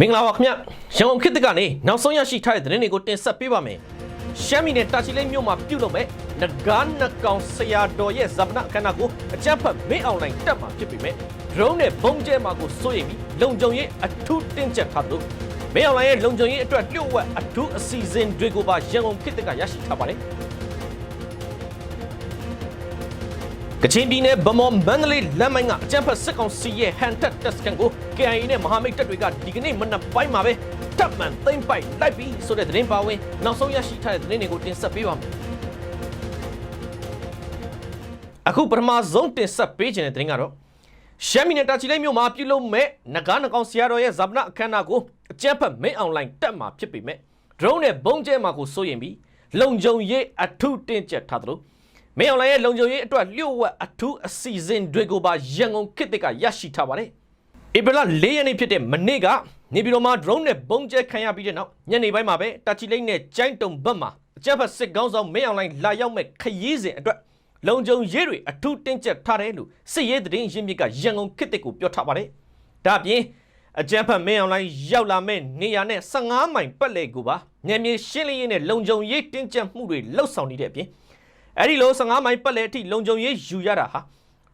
မင်္ဂလာပါခင်ဗျရန်ကုန်ခေတ်သစ်ကနေနောက်ဆုံးရရှိထားတဲ့သတင်းတွေကိုတင်ဆက်ပေးပါမယ်ရှမ်းပြည်နယ်တာချီလိတ်မြို့မှာပြုလုပ်မဲ့နဂါနကောင်ဆရာတော်ရဲ့ဇာပနအခမ်းအနားကိုအကြမ်းဖက်မင်းအွန်လိုင်းတက်မှာဖြစ်ပေမဲ့ drone နဲ့ဘုံကျဲမှာကိုစိုးရိမ်ပြီးလုံခြုံရေးအထူးတင်းကျပ်ထားသလိုမင်းအွန်လိုင်းရဲ့လုံခြုံရေးအတွက်လျှို့ဝှက်အထူးအစီအစဉ်တွေကိုပါရန်ကုန်ခေတ်သစ်ကရရှိထားပါတယ် ကချင်ပြည်နယ်ဗမော်မန္တလေးလမ်းမိုင်းကအကြမ်းဖက်စစ်ကောင်စီရဲ့ဟန်တက်တက်စကန်ကို KIA နဲ့မဟာမိတ်တပ်တွေကဒီကနေ့မနက်ပိုင်းမှာပဲတပ်မှန်သိမ့်ပိုက်လိုက်ပြီးဆိုတဲ့သတင်းပါဝင်နောက်ဆုံးရရှိထားတဲ့သတင်းတွေကိုတင်ဆက်ပေးပါမယ်အခုပထမဆုံးတင်ဆက်ပေးခြင်းတဲ့သတင်းကတော့ရှမ်းပြည်နယ်တာချီလိတ်မြို့မှာပြုလုပ်မဲ့နဂါးနကောင်ဆရာတော်ရဲ့ဇာပနအခမ်းအနားကိုအကြမ်းဖက်မင်းအွန်လိုင်းတက်မှာဖြစ်ပေမဲ့ drone နဲ့ဘုံကျဲမှာကိုစိုးရင်ပြီးလုံခြုံရေးအထူးတင်းကျပ်ထားသလို မင်းအွန်လိုင်းရဲ့လုံခြုံရေးအတွက်လျှို့ဝှက်အထူးအစီအစဉ်တွေကိုပါရန်ကုန်ခေတ်သစ်ကရရှိထားပါတယ်။ဧပြီလ၄ရက်နေ့ဖြစ်တဲ့မနေ့ကနေပြည်တော်မှာ drone နဲ့ဘုံကျဲခံရပြီးတဲ့နောက်ညနေပိုင်းမှာပဲတာချီလိတ်နဲ့ကျိုင်းတုံဘက်မှာအကြမ်းဖက်စစ်ကောင်းဆောင်မင်းအွန်လိုင်းလာရောက်မဲ့ခရီးစဉ်အတွက်လုံခြုံရေးတွေအထူးတင်းကျပ်ထားတယ်လို့စစ်ရေးသတင်းရင်းမြစ်ကရန်ကုန်ခေတ်သစ်ကိုပြောထားပါတယ်။ဒါ့အပြင်အကြမ်းဖက်မင်းအွန်လိုင်းရောက်လာမဲ့နေရာနဲ့15မိုင်ပတ်လည်ကိုပါညမြေရှင်းလင်းရေးနဲ့လုံခြုံရေးတင်းကျပ်မှုတွေလှုပ်ဆောင်နေတဲ့အပြင် အဲ့ဒီလို15မိုင်ပတ်လည်အထိလုံခြုံရေးယူရတာဟာ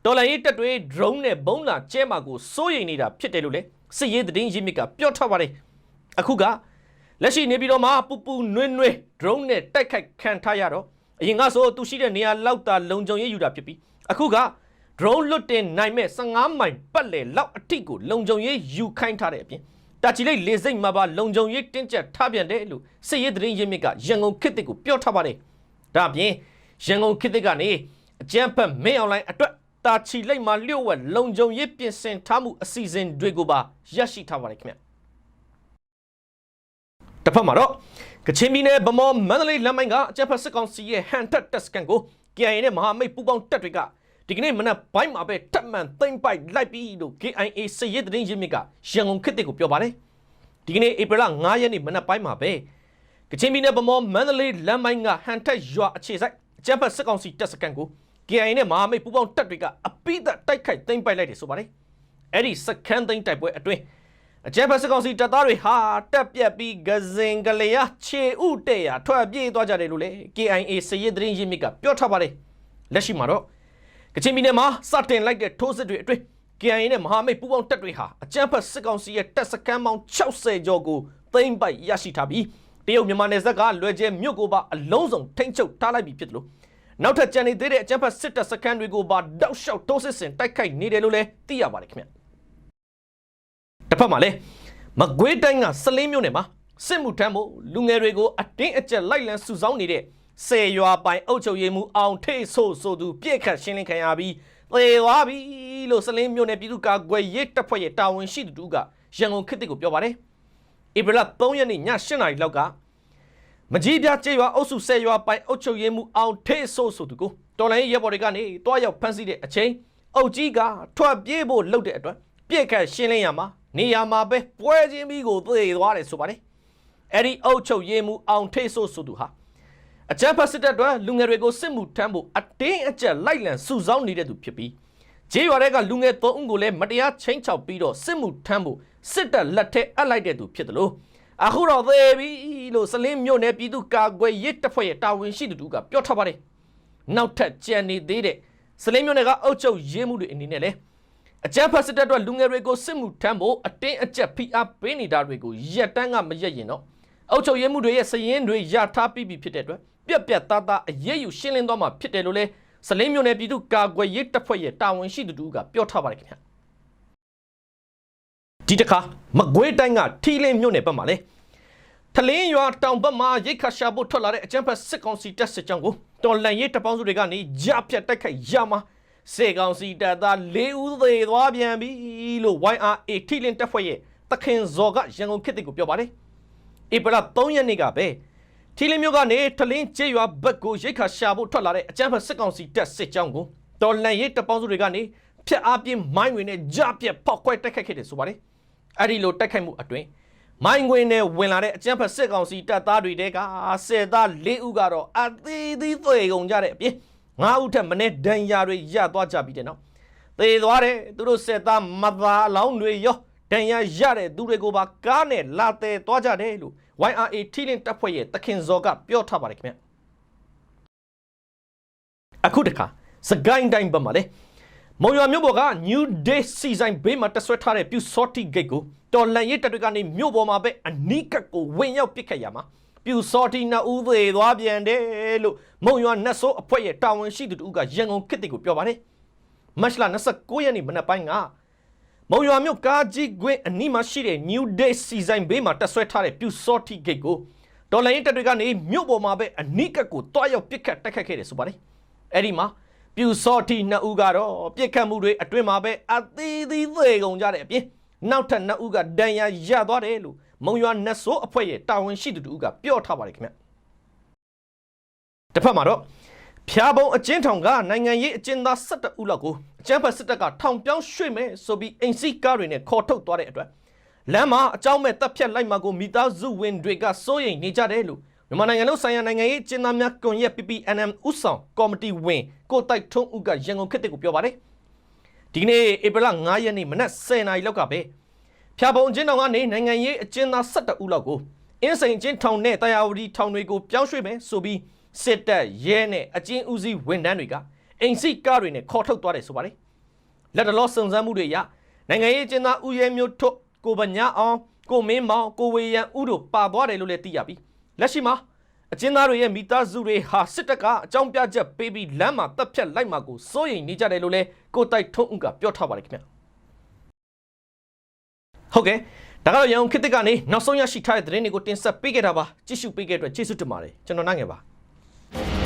တော်လိုင်းရေးတပ်တွေ drone နဲ့ဘုံလာကျဲမှာကိုစိုးရိမ်နေတာဖြစ်တယ်လို့လည်းစစ်ရေးသတင်းရင်းမြစ်ကပြောထားပါတယ်အခုကလက်ရှိနေပြည်တော်မှာပူပူနွေးနွေး drone နဲ့တိုက်ခိုက်ခံထားရတော့အရင်ကဆိုသူရှိတဲ့နေရာလောက်တာလုံခြုံရေးယူတာဖြစ်ပြီးအခုက drone လွတ်တင်နိုင်မဲ့15မိုင်ပတ်လည်လောက်အထိကိုလုံခြုံရေးယူခိုင်းထားတဲ့အပြင်တာချီလိတ်လေစိတ်မှာပါလုံခြုံရေးတင်းကျပ်ထားပြန်တယ်လို့စစ်ရေးသတင်းရင်းမြစ်ကရန်ကုန်ခေတ်သစ်ကိုပြောထားပါတယ်ဒါ့အပြင် ရန်ကုန်ခေတ်သစ်ကနေအကြမ်းဖက်မင်းအွန်လိုင်းအတွက်တာချီလိတ်မှာလျှို့ဝှက်လုံခြုံရေးပြင်ဆင်ထားမှုအစီအစဉ်တွေကိုပါရရှိထားပါတယ်ခင်ဗျတစ်ဖက်မှာတော့ကချင်ပြည်နယ်ဗမော်မန္တလေးလမ်းမိုင်းကအကြမ်းဖက်စစ်ကောင်စီရဲ့ဟန်တက်တက်စကန်ကို KIA နဲ့မဟာမိတ်ပူးပေါင်းတပ်တွေကဒီကနေ့မနက်ပိုင်းမှာပဲတပ်မှန်သိမ့်ပိုက်လိုက်ပြီးလို့ KIA စစ်ရေးသတင်းရင်းမြစ်ကရန်ကုန်ခေတ်သစ်ကိုပြောပါတယ်ဒီကနေ့ဧပြီလ9ရက်နေ့မနက်ပိုင်းမှာပဲကချင်ပြည်နယ်ဗမော်မန္တလေးလမ်းမိုင်းကဟန်တက်ရွာအခြေစိုက် အကြမ်းဖက်စစ်ကောင်စီတပ်စကန်ကို KIA နဲ့မဟာမိတ်ပူးပေါင်းတပ်တွေကအပိသက်တိုက်ခိုက်သိမ်းပိုက်လိုက်တယ်ဆိုပါတယ်အဲ့ဒီစကန်သိမ်းတိုက်ပွဲအတွင်းအကြမ်းဖက်စစ်ကောင်စီတပ်သားတွေဟာတက်ပြက်ပြီးဂဇင်ကလေးရခြေဥတဲ့ရထွက်ပြေးသွားကြတယ်လို့လေ KIA စစ်ရေးသတင်းရင်းမြစ်ကပြောထားပါတယ်လက်ရှိမှာတော့ကချင်ပြည်နယ်မှာစတင်လိုက်တဲ့ထိုးစစ်တွေအတွင်း KIA နဲ့မဟာမိတ်ပူးပေါင်းတပ်တွေဟာအကြမ်းဖက်စစ်ကောင်စီရဲ့တပ်စခန်းပေါင်း60ကျော်ကိုသိမ်းပိုက်ရရှိထားပြီး တရုတ်မြန်မာနယ်စပ်ကလွယ်ကျဲမြို့ကိုပါအလုံးစုံထိမ့်ချုပ်ထားလိုက်ပြီဖြစ်တယ်လို့နောက်ထပ်ကြံနေသေးတဲ့အကြမ်းဖက်စစ်တပ်စခန်းတွေကိုပါတောက်လျှောက်တိုးစစ်ဆင်တိုက်ခိုက်နေတယ်လို့လည်းသိရပါတယ်ခင်ဗျတစ်ဖက်မှာလည်းမကွေးတိုင်းကစလင်းမြို့နယ်မှာစစ်မှုထမ်းဖို့လူငယ်တွေကိုအတင်းအကျပ်လိုက်လံစုဆောင်းနေတဲ့စေရွာပိုင်အုပ်ချုပ်ရေးမှူးအောင်ထိတ်ဆို့ဆိုသူပြည့်ခတ်ရှင်းလင်းခံရပြီးသေသွားပြီလို့စလင်းမြို့နယ်ပြည်သူ့ကာကွယ်ရေးတပ်ဖွဲ့ရဲ့တာဝန်ရှိသူတူကရန်ကုန်ခေတ်တစ်ကိုပြောပါတယ် ဧပြီလ3ရက်နေ့ည8:00နာရီလောက်ကမကြီးပြကျေးရွာအုပ်စုဆယ်ရွာပိုင်အုပ်ချုပ်ရေးမှူးအောင်ထိတ်ဆို့ဆိုသူကိုတော်လိုင်းရဲဘော်တွေကနေတွားရောက်ဖမ်းဆီးတဲ့အချိန်အုပ်ကြီးကထွက်ပြေးဖို့လှုပ်တဲ့အတွက်ပြည့်ခတ်ရှင်းလင်းရမှာနေရာမှာပဲပွဲချင်းပြီးကိုသေသွားတယ်ဆိုပါတယ်အဲ့ဒီအုပ်ချုပ်ရေးမှူးအောင်ထိတ်ဆို့ဆိုသူဟာအကြမ်းဖက်စစ်တပ်တွေလူငယ်တွေကိုစစ်မှုထမ်းဖို့အတင်းအကျပ်လိုက်လံစုဆောင်းနေတဲ့သူဖြစ်ပြီး ဂျေးရွာတွေကလူငယ်သုံးဦးကိုလည်းမတရားချင်းချောက်ပြီးတော့စစ်မှုထမ်းဖို့စစ်တပ်လက်ထက်အပ်လိုက်တဲ့သူဖြစ်တယ်လို့အခုတော့သေပြီလို့စလင်းမြို့နယ်ပြည်သူ့ကာကွယ်ရေးတပ်ဖွဲ့ရဲ့တာဝန်ရှိသူတို့ကပြောထားပါတယ်နောက်ထပ်ကြံနေသေးတဲ့စလင်းမြို့နယ်ကအုပ်ချုပ်ရေးမှုတွေအနေနဲ့လည်းအကြမ်းဖက်စစ်တပ်တို့လူငယ်တွေကိုစစ်မှုထမ်းဖို့အတင်းအကျပ်ဖိအားပေးနေတာတွေကိုရက်တန်းကမရက်ရင်တော့အုပ်ချုပ်ရေးမှုတွေရဲ့စည်ရင်းတွေရထားပြီးပြီဖြစ်တဲ့အတွက်ပြက်ပြက်သားသားအရေးယူရှင်းလင်းသွားမှာဖြစ်တယ်လို့လဲ စလင်းမြို့နယ်ပြည်သူ့ကာကွယ်ရေးတပ်ဖွဲ့ရဲ့တာဝန်ရှိသူတို့ကပြောထားပါတယ်ခင်ဗျာဒီတစ်ခါမကွေးတိုင်းကထီလင်းမြို့နယ်ဘက်မှာလဲထလင်းရွာတောင်ဘက်မှာရိတ်ခါရှာဖို့ထွက်လာတဲ့အကြမ်းဖက်စစ်ကောင်စီတပ်စစ်ကြောင်းကိုတော်လန်ရေးတပ်ပေါင်းစုတွေကနေကြပြတ်တိုက်ခိုက်ရမှာစေကောင်စီတပ်သား၄ဦးသေးသွားပြန်ပြီလို့ YRA ထီလင်းတပ်ဖွဲ့ရဲ့တခင်ဇော်ကရန်ကုန်ခေတ်ကိုပြောပါတယ်ဧပြီလ3ရက်နေ့ကပဲ ထီလင်းမြို့ကနေထလင်းကျေးရွာဘက်ကိုရိတ်ခါရှာဖို့ထွက်လာတဲ့အကြမ်းဖက်စစ်ကောင်စီတပ်စစ်ကြောင်းကိုတော်လန်ရေးတပ်ပေါင်းစုတွေကနေဖျက်အားပြင်းမိုင်းဝင်နဲ့ကြပြတ်ဖောက်ခွဲတိုက်ခိုက်ခဲ့တယ်ဆိုပါတယ်အဲ့ဒီလိုတိုက်ခိုက်မှုအတွင်းမိုင်းဝင်နဲ့ဝင်လာတဲ့အကြမ်းဖက်စစ်ကောင်စီတပ်သားတွေတဲကစစ်သား၄ဦးကတော့အသေးသေးသွေကုန်ကြတဲ့အပြင်၅ဦးထက်မနည်းဒဏ်ရာတွေရသွားကြပြီးတဲ့နောက်သေသွားတယ်သူတို့စစ်သားမသားအလောင်းတွေရောဒဒဏ်ရာရတဲ့သူတွေကိုပါကားနဲ့လာတဲ့သွားကြတယ်လို့ YRA ထီလင်းတပ်ဖွဲ့ရဲ့တခင်ဇော်ကပြောထားပါတယ်ခင်ဗျအခုတခါစကိုင်းတိုင်းဘက်မှာလေမုံရွာမြို့ပေါ်က New Day စီဆိုင်ဘေးမှာတဆွဲထားတဲ့ပြူ sorty gate ကိုတော်လန်ရေးတပ်တွေကနေမြို့ပေါ်မှာပဲအနီးကပ်ကိုဝင်ရောက်ပစ်ခတ်ရမှာပြူ sorty နှစ်ဦးသေးသွားပြန်တယ်လို့မုံရွာနတ်ဆိုးအဖွဲ့ရဲ့တာဝန်ရှိသူတို့ကရန်ကုန်ခေတ်တွေကိုပြောပါတယ်မတ်လ29ရက်နေ့မနက်ပိုင်းက မုံရွာမြို့ကားကြီးကွင်းအနီးမှာရှိတဲ့ New Day စီဆိုင်ဘေးမှာတက်ဆွဲထားတဲ့ပြူ sorty gate ကိုဒေါ်လာရင်းတပ်တွေကနေမြို့ပေါ်မှာပဲအနီးကပ်ကိုတွားရောက်ပစ်ခတ်တိုက်ခတ်ခဲ့တယ်ဆိုပါတယ်။အဲ့ဒီမှာပြူ sorty နှစ်ဦးကတော့ပစ်ခတ်မှုတွေအတွင်းမှာပဲအသေးသေးသေးကုန်ကြတဲ့အပြင်နောက်ထပ်နှစ်ဦးကဒဏ်ရာရသွားတယ်လို့မုံရွာနတ်ဆိုးအဖွဲ့ရဲ့တာဝန်ရှိသူတို့ကပြောထားပါတယ်ခင်ဗျ။တစ်ဖက်မှာတော့ ဖျားပုံအကျဉ်းထောင်ကနိုင်ငံရေးအကျဉ်းသား17ဦးလောက်ကိုအကြမ်းဖက်စစ်တပ်ကထောင်ပြောင်းရွှေ့မယ်ဆိုပြီးအိမ်စီကားတွေနဲ့ခေါ်ထုတ်သွားတဲ့အတွက်လမ်းမှာအကြောင်းမဲ့တပ်ဖြတ်လိုက်မှာကိုမိသားစုဝင်တွေကစိုးရိမ်နေကြတယ်လို့မြန်မာနိုင်ငံလုံးဆိုင်ရာနိုင်ငံရေးအကျဉ်းသားများကွန်ရက် PPNM ဥဆောင်ကော်မတီဝင်ကိုတိုက်ထုံးဦးကရန်ကုန်ခေတ်ကိုပြောပါတယ်ဒီကနေ့ဧပြီလ9ရက်နေ့မနက်10:00နာရီလောက်ကပဲဖျားပုံအကျဉ်းထောင်ကနေနိုင်ငံရေးအကျဉ်းသား17ဦးလောက်ကိုအင်းစိန်အကျဉ်းထောင်နဲ့တရားဝတီထောင်တွေကိုပြောင်းရွှေ့မယ်ဆိုပြီး စစ်တပ်ရဲနဲ့အကျဉ်းဦးစီးဝန်ထမ်းတွေကအိမ်စီကားတွေနဲ့ခေါ်ထုတ်သွားတယ်ဆိုပါတယ်လက်တလောစုံစမ်းမှုတွေအရနိုင်ငံရေးအကျဉ်းသားဦးရဲမျိုးထွတ်ကိုဗညာအောင်ကိုမင်းမောင်ကိုဝေရန်ဦးတို့ပါသွားတယ်လို့လည်းသိရပြီလက်ရှိမှာအကျဉ်းသားတွေရဲ့မိသားစုတွေဟာစစ်တပ်ကအကြောင်းပြချက်ပေးပြီးလမ်းမှာတပ်ဖြတ်လိုက်မှာကိုစိုးရိမ်နေကြတယ်လို့လည်းကိုတိုက်ထုံးဦးကပြောထားပါတယ်ခင်ဗျဟုတ်ကဲ့ဒါကတော့ရန်ကုန်ခေတ်သစ်ကနေနောက်ဆုံးရရှိထားတဲ့သတင်းတွေကိုတင်ဆက်ပေးခဲ့တာပါကြည့်ရှုပေးခဲ့တဲ့အတွက်ကျေးဇူးတင်ပါတယ်ကျွန်တော်နိုင်ငယ်ပါ you